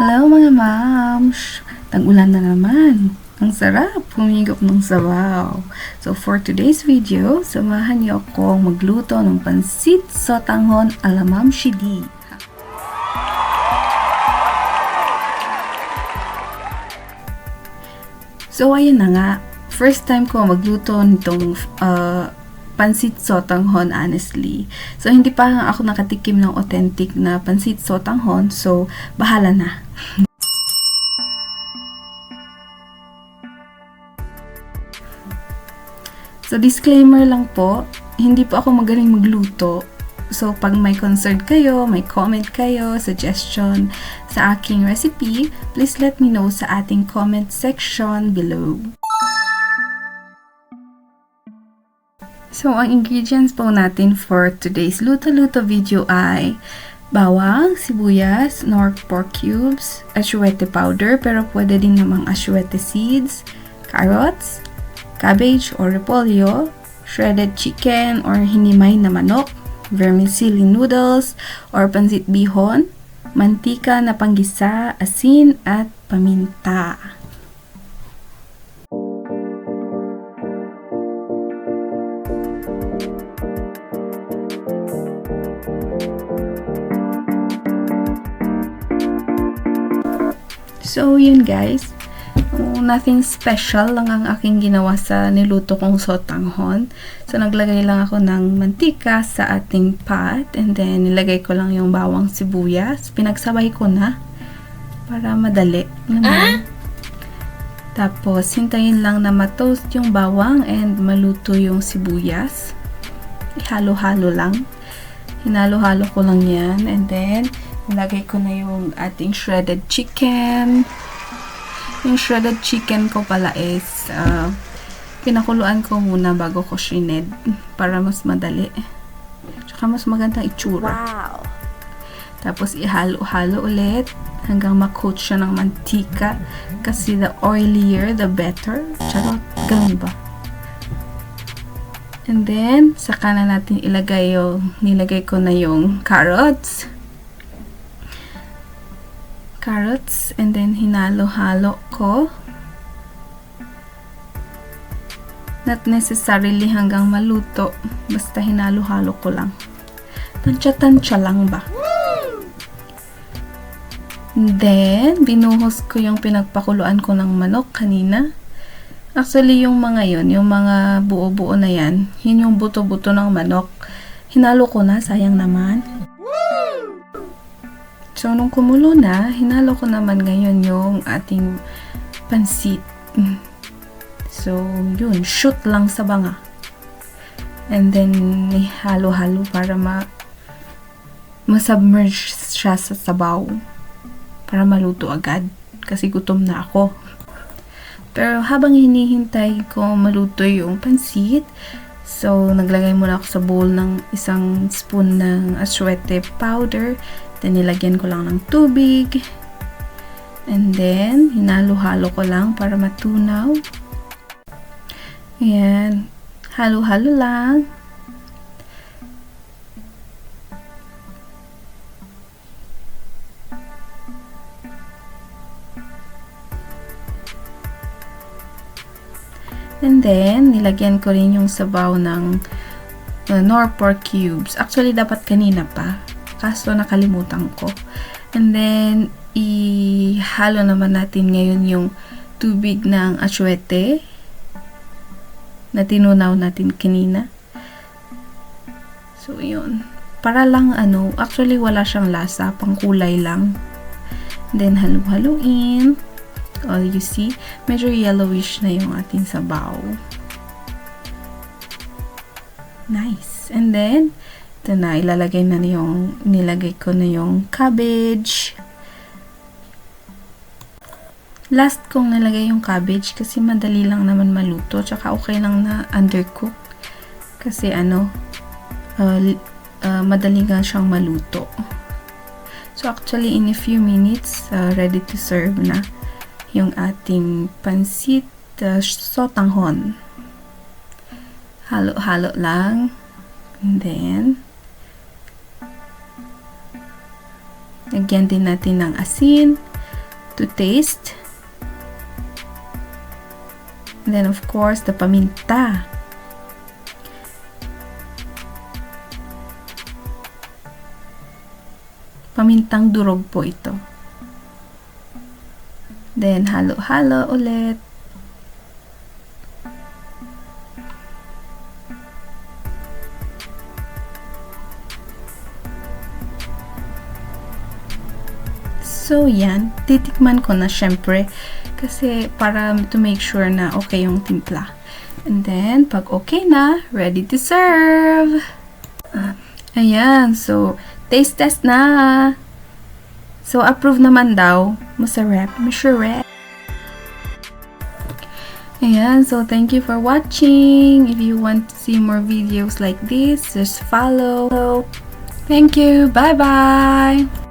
Hello mga moms! Tag-ulan na naman. Ang sarap humigop ng sabaw. So for today's video, samahan niyo akong magluto ng pansit sotanghon ala Ma'am Shidi. So ayun na nga, first time ko magluto nitong uh, pansit sotanghon honestly. So hindi pa ako nakatikim ng authentic na pansit sotanghon, so bahala na. So disclaimer lang po, hindi po ako magaling magluto. So pag may concern kayo, may comment kayo, suggestion sa aking recipe, please let me know sa ating comment section below. So, ang ingredients po natin for today's luto-luto video ay bawang, sibuyas, nor pork cubes, asyuete powder, pero pwede din namang asyuete seeds, carrots, cabbage or repolyo, shredded chicken or hinimay na manok, vermicelli noodles or pansit bihon, mantika na panggisa, asin at paminta. So, yun guys. Oh, nothing special lang ang aking ginawa sa niluto kong sotanghon. So, naglagay lang ako ng mantika sa ating pot. And then, nilagay ko lang yung bawang sibuyas. Pinagsabay ko na para madali. Naman. Tapos, hintayin lang na matoast yung bawang and maluto yung sibuyas. Ihalo-halo lang. Hinalo-halo ko lang yan. And then, nilagay ko na yung ating shredded chicken. Yung shredded chicken ko pala is uh, pinakuluan ko muna bago ko shined para mas madali. Tsaka mas magandang itsura. Wow. Tapos ihalo-halo ulit hanggang makoat siya ng mantika kasi the oilier the better. Charot, ganun ba? And then, saka na natin ilagay yung, nilagay ko na yung carrots carrots and then hinalo-halo ko. Not necessarily hanggang maluto, basta hinalo-halo ko lang. Tansya-tansya lang ba? Then, binuhos ko yung pinagpakuluan ko ng manok kanina. Actually, yung mga yon yung mga buo-buo na yan, yun yung buto-buto ng manok. Hinalo ko na, sayang naman. So, nung kumulo na, hinalo ko naman ngayon yung ating pansit. So, yun, shoot lang sa banga. And then, halo-halo para ma masubmerge siya sa sabaw. Para maluto agad. Kasi gutom na ako. Pero habang hinihintay ko maluto yung pansit, so naglagay muna ako sa bowl ng isang spoon ng aswete powder Then, nilagyan ko lang ng tubig. And then, hinalo-halo ko lang para matunaw. Ayan. Halo-halo lang. And then, nilagyan ko rin yung sabaw ng uh, nor pork cubes. Actually, dapat kanina pa. Kaso nakalimutan ko. And then, ihalo naman natin ngayon yung tubig ng asyuete na tinunaw natin kanina. So, yun. Para lang ano, actually wala siyang lasa, pangkulay lang. Then, halo-haloin. All you see, medyo yellowish na yung ating sabaw. Nice. And then, ito na, ilalagay na yung, nilagay ko na yung cabbage. Last kong nilagay yung cabbage kasi madali lang naman maluto. Tsaka okay lang na undercook. Kasi ano, uh, uh, madali nga siyang maluto. So actually, in a few minutes, uh, ready to serve na yung ating pansit uh, sotanghon. Halo-halo lang. And then, Lagyan din natin ng asin to taste. And then of course, the paminta. Pamintang durog po ito. Then, halo-halo ulit. So, yan. Titikman ko na syempre. Kasi para to make sure na okay yung timpla. And then, pag okay na, ready to serve. Ah, ayan. So, taste test na. So, approve naman daw. Masarap. Masarap. Ayan, so thank you for watching. If you want to see more videos like this, just follow. Thank you. Bye-bye.